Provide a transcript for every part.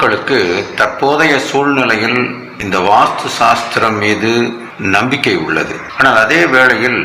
பொதுமக்களுக்கு தற்போதைய சூழ்நிலையில் இந்த வாஸ்து சாஸ்திரம் மீது நம்பிக்கை உள்ளது. ஆனால் அதே வேளையில்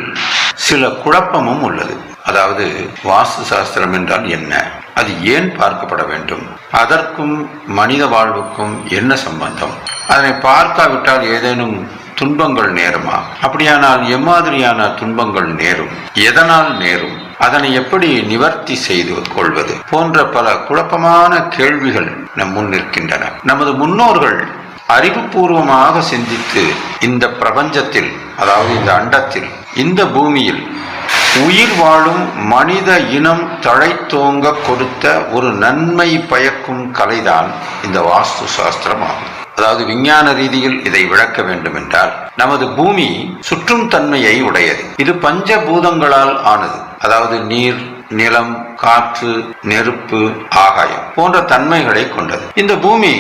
சில குழப்பமும் உள்ளது. அதாவது வாஸ்து சாஸ்திரம் என்றால் என்ன? அது ஏன் பார்க்கப்பட வேண்டும்? அதற்கும் மனித வாழ்வுக்கும் என்ன சம்பந்தம்? அதனை பார்க்காவிட்டால் ஏதேனும் துன்பங்கள் நேருமா? அப்படியானால் எம்மாதிரியான துன்பங்கள் நேரும். எதனால் நேரும்? அதனை எப்படி நிவர்த்தி செய்து கொள்வது? போன்ற பல குழப்பமான கேள்விகள் நம் முன் நிற்கின்றன. நமது முன்னோர்கள் அறிவுபூர்வமாக சிந்தித்து இந்த பிரபஞ்சத்தில் அதாவது இந்த அண்டத்தில் இந்த பூமியில் உயிர் வாழும் மனித இனம் தழைத்தோங்க கொடுத்த ஒரு நன்மை பயக்கும் கலைதான் இந்த வாஸ்து சாஸ்திரம் ஆகும். அதாவது விஞ்ஞான ரீதியில் இதை விளக்க வேண்டும் என்றால் நமது பூமி சுற்றும் தன்மையை உடையது. இது பஞ்சபூதங்களால் ஆனது. அதாவது நீர் நிலம் காற்று நெருப்பு ஆகாயம் போன்ற தன்மைகளை கொண்டது. இந்த பூமி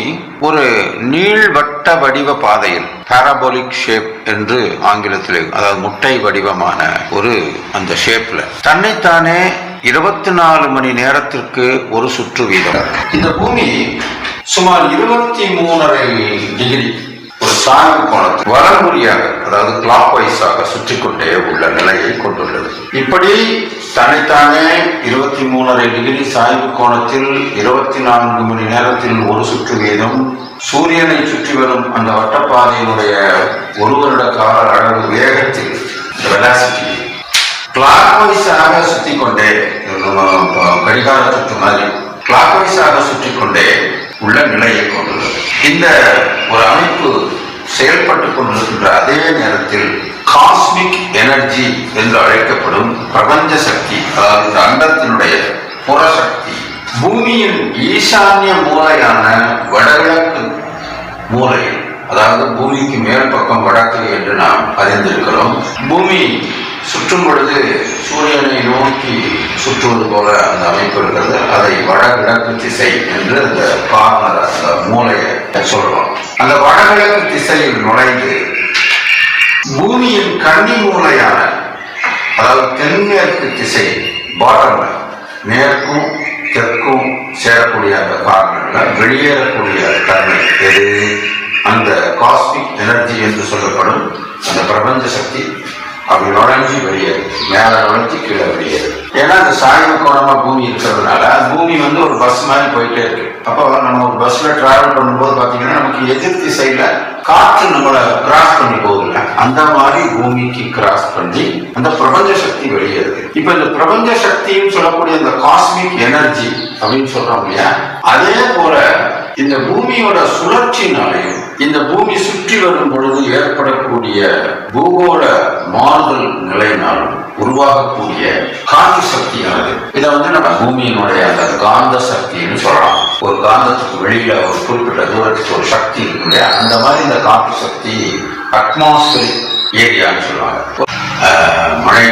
ஒரு நீள்வட்ட வடிவ பாதையில் பாராபோலிக் ஷேப் என்று ஆங்கிலத்தில் அதாவது முட்டை வடிவமான ஒரு அந்த ஷேப்ல தன்னைத்தானே இருபத்தி நாலு மணி நேரத்திற்கு ஒரு சுற்று வீதம். இந்த பூமி சுமார் இருபத்தி மூணரை டிகிரி ஒரு சாய்வு கோணத்தில் வரமுறையாக அதாவது கிளாக் வைஸாக சுற்றி கொண்டே உள்ள நிலையை கொண்டுள்ளது. இப்படி தனித்தானே இருபத்தி மூணரை டிகிரி சாய்வு கோணத்தில் இருபத்தி நான்கு மணி நேரத்தில் ஒரு சுற்று வீதம் சூரியனை சுற்றி வரும் அந்த வட்டப்பாதையினுடைய ஒரு வருட கால அளவு வேகத்தில் வெலாசிட்டி கிளாக் வைஸாக சுற்றி கொண்டே நம்ம கடிகார சுற்று மாதிரி கிளாக் வைஸாக சுற்றி கொண்டே உள்ள நிலையை கொண்டுள்ளது இந்த ஒரு அமைப்பு செயல்பட்டு கொண்டிருக்கின்ற அதே நேரத்தில் காஸ்மிக் எனர்ஜி என்று அழைக்கப்படும் பிரபஞ்ச சக்தி அதாவது இந்த அண்டத்தினுடைய புறசக்தி பூமியின் ஈசான்ய மூலையான வடகிழக்கு மூலையில் அதாவது பூமிக்கு மேல் பக்கம் வடக்கு என்று நாம் அறிந்திருக்கிறோம். பூமி சுற்றும் பொழுது சூரியனை நோக்கி சுற்றுவது போல அந்த அமைப்பு இருக்கிறது. அதை வடகிழக்கு திசை என்று அந்த கார்னர் அந்த மூலையை சொல்றோம். அந்த வடகிழக்கு திசையில் நுழைந்து பூமியின் கன்னி மூலையான அதாவது தென்மேற்கு திசை பாட்டம்ல மேற்கும் தெற்கும் சேரக்கூடிய அந்த காரணங்கள் வெளியேறக்கூடிய தன்மை எது? அந்த காஸ்மிக் எனர்ஜி என்று சொல்லப்படும் அந்த பிரபஞ்ச சக்தி. அப்படி நுழைஞ்சு வெளியேறு மேல நுழைஞ்சு கீழே வெளியேறு ஏன்னா அந்த சாய்வு கோணமா பூமி இருக்கிறதுனால பூமி வந்து ஒரு பஸ் மாதிரி போயிட்டே இருக்கு. அப்போ நம்ம ஒரு பஸ்ல டிராவல் பண்ணும்போது பாத்தீங்கன்னா நமக்கு எதிர்த்தி சைடில் காற்று நம்மளை கிராஸ் பண்ணி போகுதுல அந்த மாதிரி பூமிக்கு கிராஸ் பண்ணி அந்த பிரபஞ்ச சக்தி வெளியேறுது. இப்ப இந்த பிரபஞ்ச சக்தின்னு சொல்லக்கூடிய இந்த காஸ்மிக் எனர்ஜி அப்படின்னு சொல்றோம் இல்லையா? அதே போல இந்த பூமியோட சுழற்சினாலையும் இந்த பூமி சுற்றி வரும் பொழுது ஏற்படக்கூடிய பூகோள மாறுதல் நிலையினாலும் உருவாகக்கூடிய காந்த சக்தியானது. இதை வந்து நம்ம பூமியினுடைய அந்த காந்த சக்தின்னு சொல்லலாம். ஒரு காந்தத்துக்கு வெளியில ஒரு குறிப்பிட்ட தூரத்துக்கு ஒரு சக்தி இருக்கு இல்லையா? அந்த மாதிரி இந்த காந்த சக்தி அட்மாஸ்பியரிக் ஏரியான்னு சொல்லுவாங்க. மழை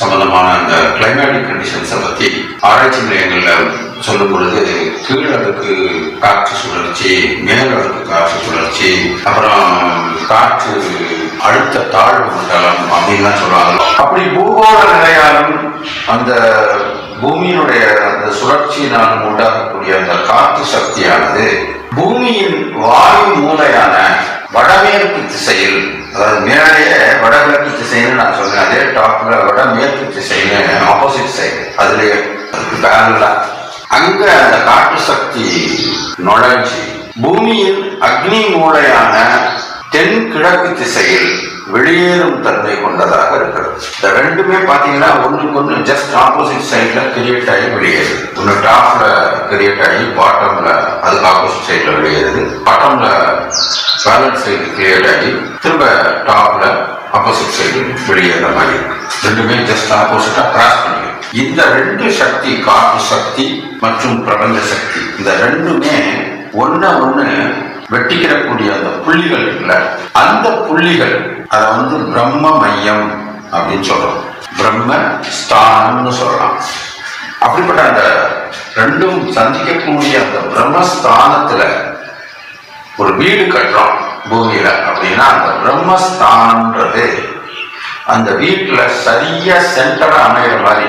சம்பந்தமான அந்த கிளைமேட்டிக் கண்டிஷன்ஸை பற்றி ஆராய்ச்சி நிலையங்களில் சொல்லும் பொழுது கீழடுக்கு காற்று சுழற்சி மேலடுக்கு காற்று சுழற்சி அப்புறம் காற்று அழுத்த தாழ்வு மண்டலம் அப்படின்லாம் சொல்லுவாங்க. அப்படி பூகோள நிலையாலும் அந்த பூமியினுடைய அந்த சுழற்சியினாலும் உண்டாகக்கூடிய அந்த காற்று சக்தியானது பூமியின் வாயு மூலையான வடமேற்கு திசையில் அதாவது மேலேயே வடகிழக்கு திசைன்னு நான் சொன்னேன் அதே டாப்ல வடமேற்கு திசைன்னு ஆப்போசிட் சைடு அதுலேயே அங்க அந்த காற்று சக்தி நுழைஞ்சு பூமியின் அக்னி மூலையான தென் கிழக்கு திசையில் வெளியேறும் தன்மை கொண்டதாக இருக்கிறது. இந்த ரெண்டுமே பாத்தீங்கன்னா ஒன்றுக்கு ஒன்று ஜஸ்ட் ஆப்போசிட் சைட்ல கிரியேட் ஆகி வெளியேறுது. ஒன்னு டாப்ல கிரியேட் ஆகி பாட்டம்ல அதுக்கு ஆப்போசிட் சைட்ல வெளியேறுது. பாட்டம்ல பேலன்ஸ் சைடு கிரியேட் ஆகி திரும்ப டாப்ல ஆப்போசிட் சைடு வெளியேற மாதிரி இருக்கு. ரெண்டுமே ஜஸ்ட் ஆப்போசிட்டா கிராஸ் பண்ணிருக்கு. இந்த ரெண்டு சக்தி காற்று சக்தி மற்றும் பிரபஞ்ச சக்தி இந்த ரெண்டுமே ஒன்ன ஒண்ணு வெட்டிக்கிறக்கூடிய அந்த புள்ளிகள் இருக்குல்ல அந்த புள்ளிகள் அதை வந்து பிரம்ம மையம் அப்படின்னு சொல்றோம். பிரம்ம ஸ்தானம்னு சொல்லலாம். அப்படிப்பட்ட அந்த ரெண்டும் சந்திக்கக்கூடிய அந்த பிரம்மஸ்தானத்துல ஒரு வீடு கட்டுறோம் பூமியில அப்படின்னா அந்த பிரம்மஸ்தானம்ன்றது அந்த வீட்டுல சரியா சென்டரா அமைகிற மாதிரி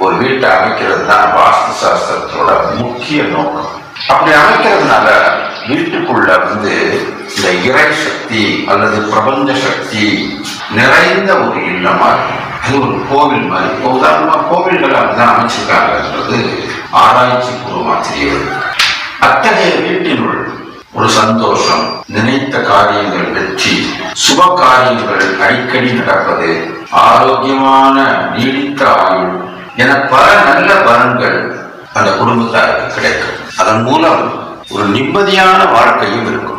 ஒரு வீட்டை அமைக்கிறது தான் வாஸ்து சாஸ்திரத்தோட முக்கிய நோக்கம். அப்படி அமைக்கிறதுனால வீட்டுக்குள்ள வந்து இந்த இறை சக்தி அல்லது பிரபஞ்ச சக்தி நிறைந்த ஒரு இல்லமா அது ஒரு கோவில் மாதிரி. இப்போ உதாரணமா கோவில்கள் அப்படிதான் அமைச்சிருக்காங்கன்றது ஆராய்ச்சி பூர்வமா தெரியுது அத்தகைய வீட்டினுள் ஒரு சந்தோஷம் நினைத்த காரியங்கள் வெற்றி சுப காரியங்கள் அடிக்கடி நடப்பது ஆரோக்கியமான நீடித்த ஆயுள் என பல நல்ல பலன்கள் அந்த குடும்பத்தாருக்கு கிடைக்கும். அதன் மூலம் ஒரு நிம்மதியான வாழ்க்கையும் இருக்கும்.